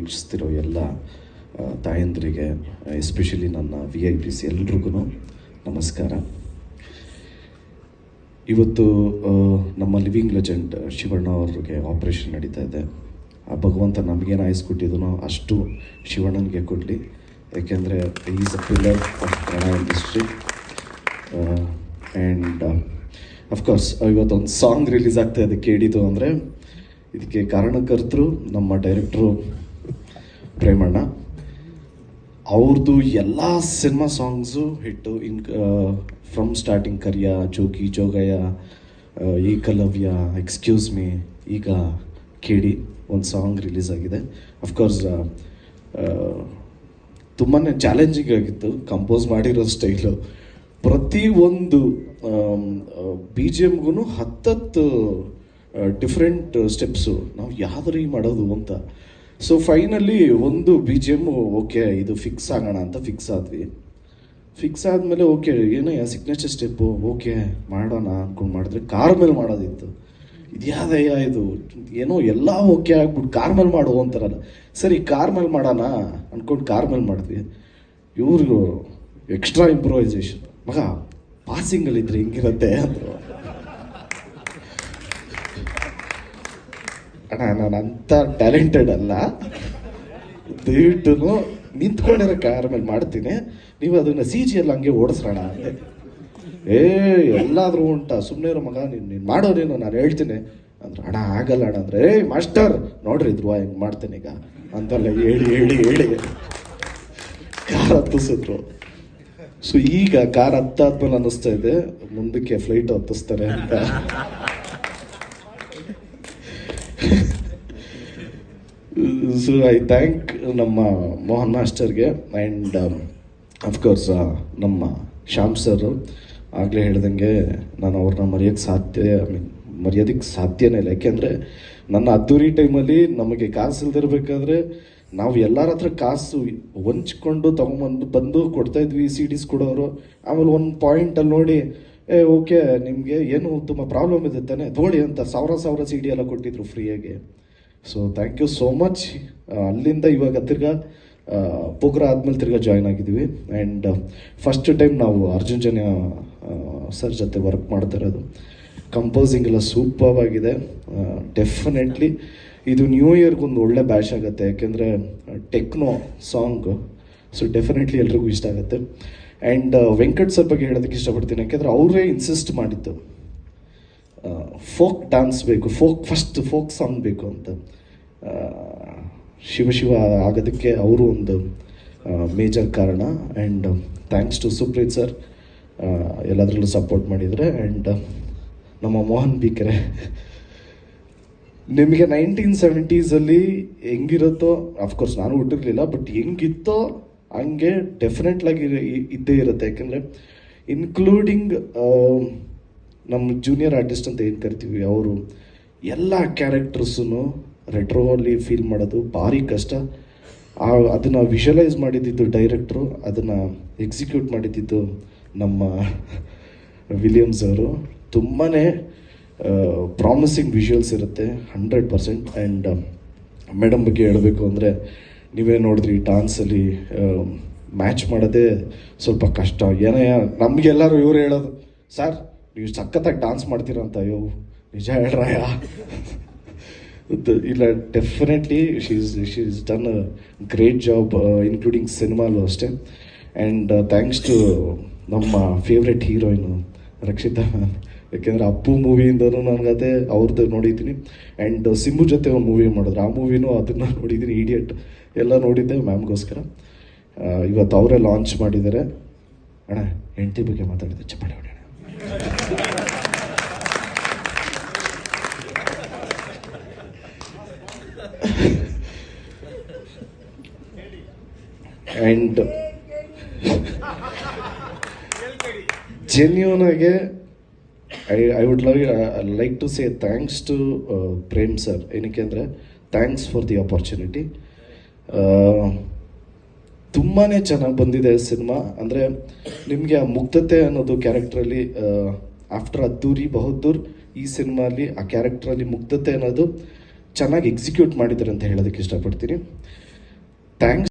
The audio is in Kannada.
ವೀಕ್ಷಿಸ್ತಿರೋ ಎಲ್ಲ ತಾಯಂದ್ರಿಗೆ ಎಸ್ಪೆಷಲಿ ನನ್ನ ವಿ ಐ ಪಿ ಸಿ ಎಲ್ರಿಗೂ ನಮಸ್ಕಾರ. ಇವತ್ತು ನಮ್ಮ ಲಿವಿಂಗ್ ಲೆಜೆಂಡ್ ಶಿವಣ್ಣ ಅವ್ರಿಗೆ ಆಪ್ರೇಷನ್ ನಡೀತಾ ಇದೆ. ಆ ಭಗವಂತ ನಮಗೇನು ಆಯಿಸ್ಕೊಟ್ಟಿದ್ದನೋ ಅಷ್ಟು ಶಿವಣ್ಣನಿಗೆ ಕೊಡಲಿ. ಯಾಕೆಂದರೆ is a pillar of Kannada industry and of course ಇವತ್ತೊಂದು ಸಾಂಗ್ ರಿಲೀಸ್ ಆಗ್ತಾ ಇದೆ ಕೇಳಿದ್ದು ಅಂದರೆ, ಇದಕ್ಕೆ ಕಾರಣಕರ್ತರು ನಮ್ಮ ಡೈರೆಕ್ಟ್ರು ಪ್ರೇಮಣ್ಣ ಅವ್ರದ್ದು ಎಲ್ಲ cinema songs hit in from starting Kariya, Jogi, Jogayya Ekalavya excuse me ಈಗ ಕೇಳಿ ಒಂದು ಸಾಂಗ್ ರಿಲೀಸ್ ಆಗಿದೆ. ಅಫ್ಕೋರ್ಸ್ ತುಂಬಾ ಚಾಲೆಂಜಿಂಗ್ ಆಗಿತ್ತು. ಕಂಪೋಸ್ ಮಾಡಿರೋ ಸ್ಟೈಲು ಪ್ರತಿ ಒಂದು ಬಿ ಜಿ ಎಮ್ಗೂ ಹತ್ತತ್ತು ಡಿಫ್ರೆಂಟ್ ಸ್ಟೆಪ್ಸು ನಾವು ಯಾವ್ದ್ರಿ ಮಾಡೋದು ಅಂತ. ಸೊ ಫೈನಲಿ ಒಂದು ಬಿ ಜಿ ಎಂ ಓಕೆ ಇದು ಫಿಕ್ಸ್ ಆಗೋಣ ಅಂತ ಫಿಕ್ಸ್ ಆದ್ವಿ. ಫಿಕ್ಸ್ ಆದಮೇಲೆ ಓಕೆ ಏನಯ್ಯ ಸಿಗ್ನೇಚರ್ ಸ್ಟೆಪ್ಪು ಓಕೆ ಮಾಡೋಣ ಅಂದ್ಕೊಂಡು ಮಾಡಿದ್ರೆ ಕಾರ್ ಮೇಲೆ ಮಾಡೋದಿತ್ತು. ಇದ್ಯಾದಯ್ಯ ಇದು? ಏನೋ ಎಲ್ಲ ಓಕೆ ಆಗ್ಬಿಟ್ಟು ಕಾರ್ ಮೇಲೆ ಮಾಡು ಅಂತಾರಲ್ಲ. ಸರಿ ಕಾರ್ ಮೇಲೆ ಮಾಡೋಣ ಅಂದ್ಕೊಂಡು ಕಾರ್ ಮೇಲೆ ಮಾಡಿದ್ವಿ. ಇವ್ರಿಗೂ ಎಕ್ಸ್ಟ್ರಾ ಇಂಪ್ರೂವೈಸೇಷನ್ ಮಗ ಪಾಸಿಂಗಲ್ಲಿದ್ದರೆ ಹಿಂಗಿರತ್ತೆ ಅಂದರು. ಅಣ್ಣ, ನಾನು ಅಂತ ಟ್ಯಾಲೆಂಟೆಡ್ ಅಲ್ಲ. ದಯವಿಟ್ಟು ನಿಂತ್ಕೊಂಡಿರೋ ಕಾರ್ ಮೇಲೆ ಮಾಡ್ತೀನಿ. ನೀವು ಅದನ್ನ ಸಿ ಜಿ ಎಲ್ಲ ಹಂಗೆ ಓಡಿಸ್ರೋಣ ಅಂದೆ ಏ, ಎಲ್ಲಾದರೂ ಉಂಟ. ಸುಮ್ಮನೆ ಇರೋ ಮಗ, ನೀನು ನೀನು ಮಾಡೋರೇನು ನಾನು ಹೇಳ್ತೀನಿ. ಅಂದ್ರೆ, ಅಣ್ಣ, ಆಗಲ್ಲ ಅಣ್ಣ. ಅಂದ್ರೆ ಏ ಮಾಸ್ಟರ್, ನೋಡ್ರಿ ಧ್ರುವ, ಹೆಂಗೆ ಮಾಡ್ತೀನಿ ಈಗ. ಅಂತೆಲ್ಲ ಹೇಳಿ ಹೇಳಿ ಹೇಳಿ. ಕಾರ್ ಹತ್ತಿಸಿದ್ರು. ಸೊ ಈಗ ಕಾರ್ ಹತ್ತಾದ್ಮೇಲೆ ಅನ್ನಿಸ್ತಾ ಇದೆ. ಮುಂದಕ್ಕೆ ಫ್ಲೈಟ್ ಹತ್ತಿಸ್ತಾರೆ ಅಂತ. ಸೊ ಐ ಥ್ಯಾಂಕ್ ನಮ್ಮ ಮೋಹನ್ ಮಾಸ್ಟರ್ಗೆ ಆ್ಯಂಡ್ ಅಫ್ಕೋರ್ಸ್ ನಮ್ಮ ಶ್ಯಾಮ್ ಸರ್ ಆಗಲೇ ಹೇಳ್ದಂಗೆ ನಾನು ಅವ್ರನ್ನ ಮರೆಯೋಕ್ಕೆ ಸಾಧ್ಯ ಐ ಮೀನ್ ಮರೆಯೋದಕ್ಕೆ ಸಾಧ್ಯನೇ ಇಲ್ಲ. ಯಾಕೆಂದರೆ ನನ್ನ ಅದ್ದೂರಿ ಟೈಮಲ್ಲಿ ನಮಗೆ ಕಾಸು ಇಲ್ದಿರಬೇಕಾದ್ರೆ ನಾವು ಎಲ್ಲರ ಹತ್ರ ಕಾಸು ಹೊಂಚ್ಕೊಂಡು ತೊಗೊಂಬಂದು, ಬಂದು ಕೊಡ್ತಾ ಇದ್ವಿ ಸಿ ಡಿಸ್ ಕೊಡೋರು. ಆಮೇಲೆ ಒಂದು ಪಾಯಿಂಟಲ್ಲಿ ನೋಡಿ, ಏ ಓಕೆ ನಿಮಗೆ ಏನು ತುಂಬ ಪ್ರಾಬ್ಲಮ್ ಇದೆ ತಾನೆ? ತೋಳಿ ಅಂತ ಸಾವಿರ ಸಾವಿರ ಸಿ ಡಿ ಎಲ್ಲ ಕೊಟ್ಟಿದ್ರು ಫ್ರೀಯಾಗಿ so thank you so much ಅಲ್ಲಿಂದ ಇವಾಗ ತಿರ್ಗಾ ಪೋಗ್ರ ಆದ್ಮೇಲೆ ತಿರ್ಗಾ ಜಾಯ್ನ್ ಆಗಿದ್ದೀವಿ. ಆ್ಯಂಡ್ ಫಸ್ಟ್ ಟೈಮ್ ನಾವು ಅರ್ಜುನ್ ಜನ್ಯ ಸರ್ ಜೊತೆ ವರ್ಕ್ ಮಾಡ್ತಾ ಇರೋದು. ಕಂಪೋಸಿಂಗ್ ಎಲ್ಲ ಸೂಪರ್ ಆಗಿದೆ. ಡೆಫಿನೆಟ್ಲಿ ಇದು ನ್ಯೂ ಇಯರ್ಗೊಂದು ಒಳ್ಳೆ ಬ್ಯಾಶ್ ಆಗುತ್ತೆ. ಯಾಕೆಂದರೆ ಟೆಕ್ನೋ ಸಾಂಗ್ ಸೊ ಡೆಫಿನೆಟ್ಲಿ ಎಲ್ರಿಗೂ ಇಷ್ಟ ಆಗುತ್ತೆ. ಆ್ಯಂಡ್ ವೆಂಕಟ್ ಸರ್ ಬಗ್ಗೆ ಹೇಳೋದಕ್ಕೆ ಇಷ್ಟಪಡ್ತೀನಿ. ಯಾಕೆಂದರೆ ಅವರೇ ಇನ್ಸಿಸ್ಟ್ ಮಾಡಿದ್ದು. ಫೋಕ್ ಡಾನ್ಸ್ ಬೇಕು ಫೋಕ್ ಫಸ್ಟ್ ಫೋಕ್ ಸಾಂಗ್ ಬೇಕು ಅಂತ. ಶಿವ ಶಿವ ಆಗೋದಕ್ಕೆ ಅವರು ಒಂದು ಮೇಜರ್ ಕಾರಣ. And thanks to Supreeth sir ಎಲ್ಲದರಲ್ಲೂ ಸಪೋರ್ಟ್ ಮಾಡಿದರೆ. ಆ್ಯಂಡ್ ನಮ್ಮ ಮೋಹನ್ ಬಿಕರೆ ನಿಮಗೆ ನೈನ್ಟೀನ್ ಸೆವೆಂಟೀಸಲ್ಲಿ ಹೆಂಗಿರುತ್ತೋ ಅಫ್ಕೋರ್ಸ್ ನಾನು ಹುಟ್ಟಿರಲಿಲ್ಲ ಬಟ್ ಹೆಂಗಿತ್ತೋ ಹಂಗೆ ಡೆಫಿನೆಟ್ಲಾಗಿ ಇದ್ದೇ ಇರುತ್ತೆ. ಯಾಕೆಂದರೆ ಇನ್ಕ್ಲೂಡಿಂಗ್ ನಮ್ಮ ಜೂನಿಯರ್ ಆರ್ಟಿಸ್ಟ್ ಅಂತ ಏನು ಕರಿತೀವಿ, ಅವರು ಎಲ್ಲ ಕ್ಯಾರೆಕ್ಟರ್ಸೂ ರೆಟ್ರೋಲಿ ಫೀಲ್ ಮಾಡೋದು ಭಾರಿ ಕಷ್ಟ. ಆ, ಅದನ್ನು ವಿಷುವಲೈಸ್ ಮಾಡಿದ್ದಿದ್ದು ಡೈರೆಕ್ಟ್ರು ಅದನ್ನು ಎಕ್ಸಿಕ್ಯೂಟ್ ಮಾಡಿದ್ದಿದ್ದು ನಮ್ಮ ವಿಲಿಯಮ್ಸ್ ಅವರು. ತುಂಬಾ ಪ್ರಾಮಿಸಿಂಗ್ ವಿಷುವಲ್ಸ್ ಇರುತ್ತೆ ಹಂಡ್ರೆಡ್ ಪರ್ಸೆಂಟ್ ಆ್ಯಂಡ್ ಮೇಡಮ್ ಬಗ್ಗೆ ಹೇಳಬೇಕು ಅಂದರೆ, ನೀವೇ ನೋಡಿದ್ರಿ ಡಾನ್ಸಲ್ಲಿ ಮ್ಯಾಚ್ ಮಾಡೋದೇ ಸ್ವಲ್ಪ ಕಷ್ಟ. ಏನೇ ನಮಗೆಲ್ಲರೂ ಇವರು ಹೇಳೋದು ಸರ್ ನೀವು ಸಖತ್ತಾಗಿ ಡಾನ್ಸ್ ಮಾಡ್ತೀರಂತ, ಅಯ್ಯೋ, ನಿಜ ಹೇಳ್ರಾಯ. ದ- ಇಲ್ಲ definitely she's is done a great job including ಸಿನಿಮಾಲು ಅಷ್ಟೇ. ಆ್ಯಂಡ್ ಥ್ಯಾಂಕ್ಸ್ ಟು ನಮ್ಮ ಫೇವ್ರೆಟ್ ಹೀರೋಯಿನು ರಕ್ಷಿತಾ. ಯಾಕೆಂದರೆ ಅಪ್ಪು ಮೂವಿಯಿಂದನೂ ನನಗದೇ ಅವ್ರದ್ದು ನೋಡಿದ್ದೀನಿ. ಆ್ಯಂಡ್ ಸಿಂಬು ಜೊತೆ ಒಂದು ಮೂವಿ ಮಾಡಿದ್ರು. ಆ ಮೂವಿನೂ ಅದನ್ನು ನೋಡಿದ್ದೀನಿ ಇಡಿಯಟ್ ಎಲ್ಲ ನೋಡಿದ್ದೆ ಮ್ಯಾಮ್ಗೋಸ್ಕರ. ಇವತ್ತು ಅವರೇ ಲಾಂಚ್ ಮಾಡಿದ್ದಾರೆ. ಅಣ್ಣ, ಹೆಂಡತಿ ಬಗ್ಗೆ ಮಾತಾಡಿದ್ದೆ, ಚಪ್ಪಾಳೆ ಹೊಡೆಯೋಣ. ಆ್ಯಂಡ್ ಜೆನ್ಯೂನ್ ಆಗಿ I I would love like to say thanks to Prem sir ಏನಕ್ಕೆ ಅಂದರೆ ಥ್ಯಾಂಕ್ಸ್ ಫಾರ್ ದಿ ಆಪರ್ಚುನಿಟಿ ತುಂಬಾ ಚೆನ್ನಾಗಿ ಬಂದಿದೆ ಸಿನಿಮಾ. ಅಂದರೆ ನಿಮಗೆ ಆ ಮುಗ್ಧತೆ ಅನ್ನೋದು ಕ್ಯಾರೆಕ್ಟ್ರಲ್ಲಿ ಆಫ್ಟರ್ ಅದ್ದೂರಿ ಬಹದ್ದೂರ್ ಈ ಸಿನಿಮಾಲಿ ಆ ಕ್ಯಾರೆಕ್ಟ್ರಲ್ಲಿ ಮುಗ್ಧತೆ ಅನ್ನೋದು ಚೆನ್ನಾಗಿ ಎಕ್ಸಿಕ್ಯೂಟ್ ಮಾಡಿದ್ದಾರೆ ಅಂತ ಹೇಳೋದಕ್ಕೆ ಇಷ್ಟಪಡ್ತೀನಿ. ಥ್ಯಾಂಕ್ಸ್.